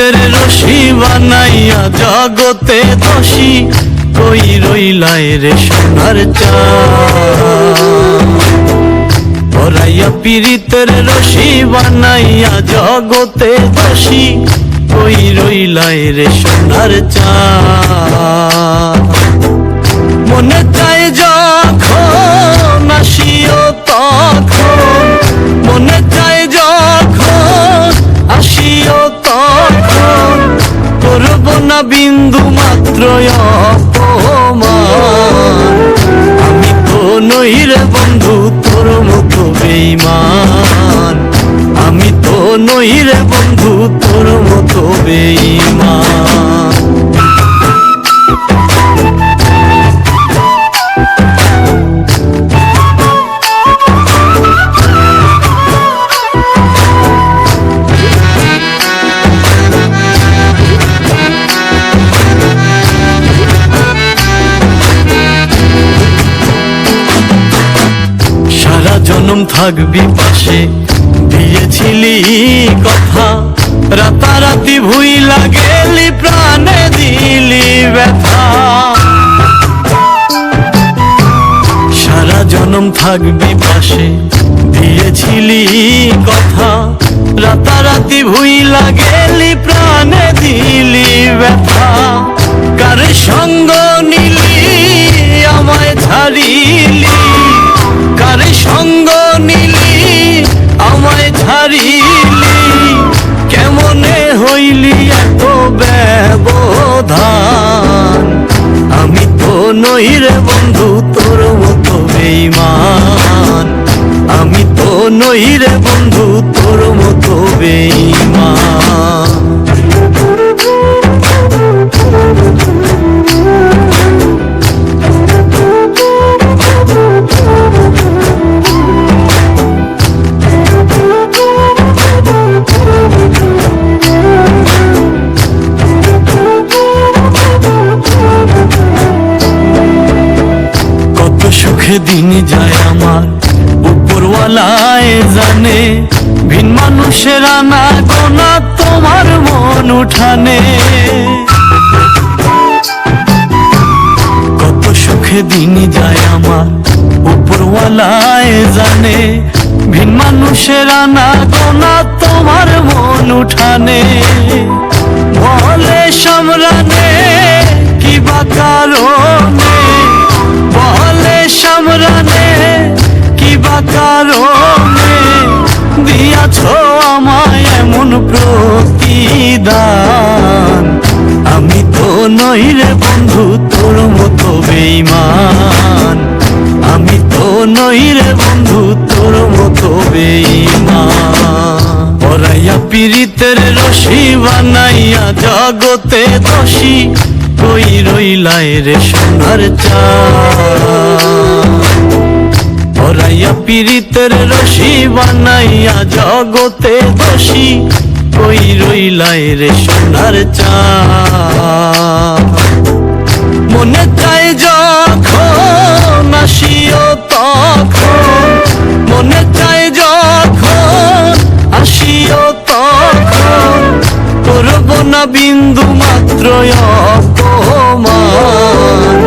পীড়িতের রশি বানাইয়া জগতে দোষী কই রইলাই রে সোনার চা পীড়িতের রশি বানাইয়া জগতে দোষী কই রইলাই রে সোনার চা মনে চায় যখন আসিও তখন, মনে চায় যখন আসিও তখন করব না বিন্দু মাত্র অপমান। আমি তো নই রে বন্ধু, তোর মতো বেইমান আমি তো নই রে বন্ধু, তোর মতো বেইমান থাকবি পাশে। দিয়েছিলি কথা, রাতারাতি ভুই লাগেলি, প্রাণে দিলি ব্যথা। সারা জনম থাকবি পাশে। দিয়েছিলি কথা, রাতারাতি ভুই লাগেলি, প্রাণে দিলি ব্যথা। কার সঙ্গ নিলি নই বন্ধু তোর মতো সুখে দিন জানে ভিন মানুষের আনা গোনা তোমার মন উঠানে। কত সুখে দিন যায় আমার, উপরওয়ালায় জানে, ভিন মানুষের আনা গোনা নই রে বন্ধু, তোর মতো বেইমান পরাইয়া পীড়িতের রশি বানাইয়া জগতে দোষী, কই রইলাই রে সোনার চা। পরাইয়া পীড়িতের রশি বানাইয়া জগতে দোষী, কই রইলাই রে সোনার চা। বিন্দু মাত্র অপমান।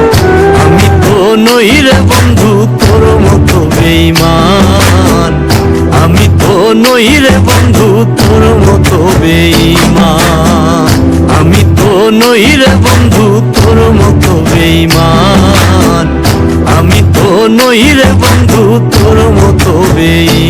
আমি তো নই রে বন্ধু, তোর মতো বেইমান আমি তো নই রে বন্ধু, তোর মতো বেইমান আমি তো নই রে বন্ধু, তোর মতো বেইমান আমি তো নই রে বন্ধু, তোর মতো বেইমান